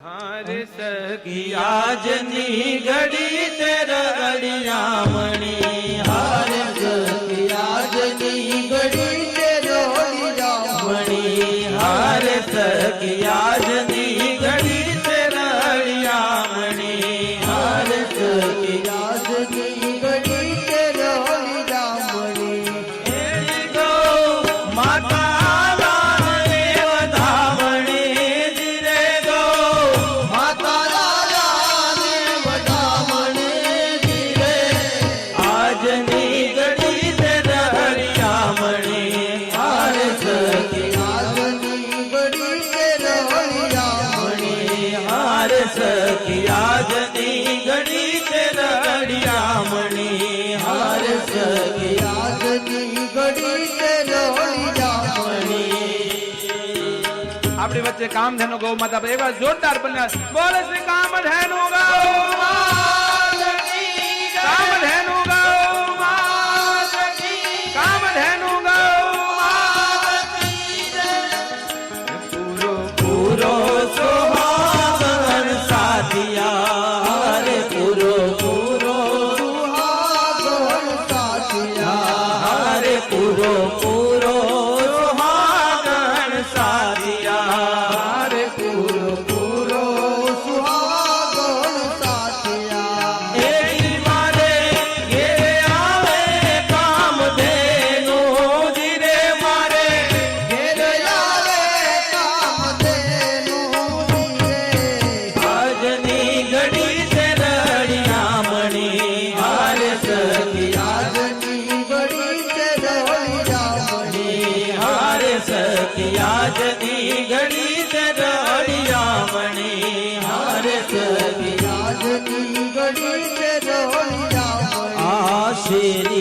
હારે સખી આજની ઘડી તે રગડિયામણી હાર જની આજની ઘડી મણી હાર સખિયા જની ઘડી તે રળિયામણી આપણી વચ્ચે કામધેનુ ગૌ માતા એવા જોરદાર બન્યા બોલે શ્રી કામધેનુ ગૌ. पुरो હાર જની ઘડી તે રળિયામણી હાર સખી જની ઘડી તે આ આશીર